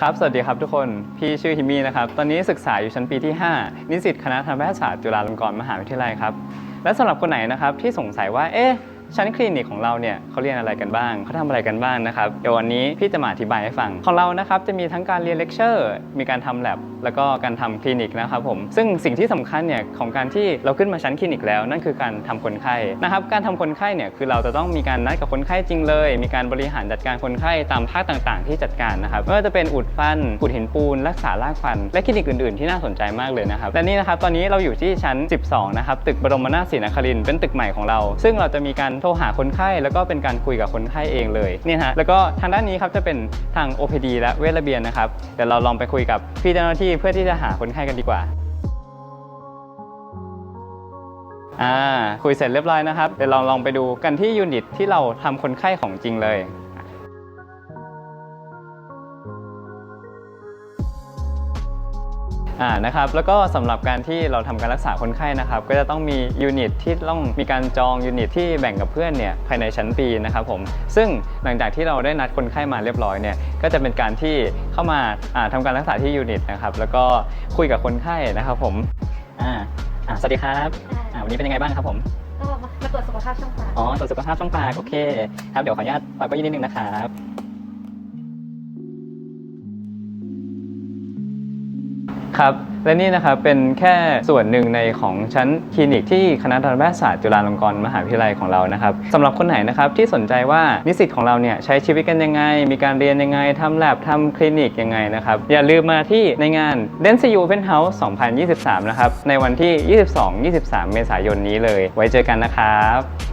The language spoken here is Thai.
ครับ สวัสดีครับทุกคน พี่ชื่อฮิมมี่นะครับ ตอนนี้ศึกษาอยู่ชั้นปีที่ 5 นิสิตคณะทันตแพทยศาสตร์จุฬาลงกรณ์มหาวิทยาลัยครับ และสำหรับคนไหนนะครับที่สงสัยว่า เอ๊ะ ชั้นคลินิกของเราเนี่ยเขาเรียนอะไรกันบ้างเขาทำอะไรกันบ้างนะครับเดี๋ยววันนี้พี่จะมาอธิบายให้ฟังของเรานะครับจะมีทั้งการเรียนเลคเชอร์มีการทำแ a บแล้วก็การทำคลินิกนะครับผมซึ่งสิ่งที่สำคัญเนี่ยของการที่เราขึ้นมาชั้นคลินิกแล้ว นั่นคือการทำคนไข้นะครับการทำคนไข้เนี่ยคือเราจะต้องมีการนัดกับคนไข้จริงเลย มีการบริหารจัดการคนไข้ตามภาคต่างๆ ที่จัดการนะครับไม่ว่าจะเป็นอุดฟันอุดหินปูน รักษารากฟัน และคลินิกอื่นๆ ที่น่าสนใจมากเลยนะครับและนี่นะครับตอนนี้เราอยู่ที่ชั้น 12 นะครับตึกบรมนาถศรีนครินเป็นตึกใหม่ของเรา ซึ่งเราจะมีการโทรหาคนไข้ แล้วก็เป็นการคุยกับคนไข้เองเลยเนี่ยฮะแล้วก็ทางด้านนี้ครับจะเป็นทาง OPD และเวชระเบียนนะครับเดี๋ยวเราลองไปคุยกับพี่เจ้าหน้าที่เพื่อที่จะหาคนไข้กันดีกว่าอ่าคุยเสร็จเรียบร้อยนะครับเดี๋ยวเราลองไปดูกันที่ยูนิตที่เราทำคนไข้ของจริงเลย อ่านะครับแล้วก็สำหรับการที่เราทำการรักษาคนไข้นะครับก็จะต้องมียูนิตที่ต้องมีการจองยูนิตที่แบ่งกับเพื่อนเนี่ยภายในชั้นปีนะครับผมซึ่งหลังจากที่เราได้นัดคนไข้มาเรียบร้อยเนี่ยก็จะเป็นการที่เข้ามาอ่าทำการรักษาที่ยูนิตนะครับแล้วก็คุยกับคนไข้นะครับผมอ่าอ่าสวัสดีครับอ่าวันนี้เป็นยังไงบ้างครับผมก็มามาตรวจสุขภาพช่องปากอ๋อตรวจสุขภาพช่องปากโอเคครับเดี๋ยวขออนุญาตปรับเก็ยินนิดนึงนะครับ ครับ และนี่นะครับเป็นแค่ส่วนหนึ่งในของชั้นคลินิกที่คณะทันตแพทยศาสตร์จุฬาลงกรณ์มหาวิทยาลัยของเรานะครับสำหรับคนไหนนะครับที่สนใจว่านิสิตของเราเนี่ยใช้ชีวิตกันยังไง มีการเรียนยังไงทำแลบทำคลินิกยังไงนะครับ อย่าลืมมาที่ในงาน d e n s u Open House 2023 นะครับ ในวันที่ 22-23 เมษายนนี้เลย ไว้เจอกันนะครับ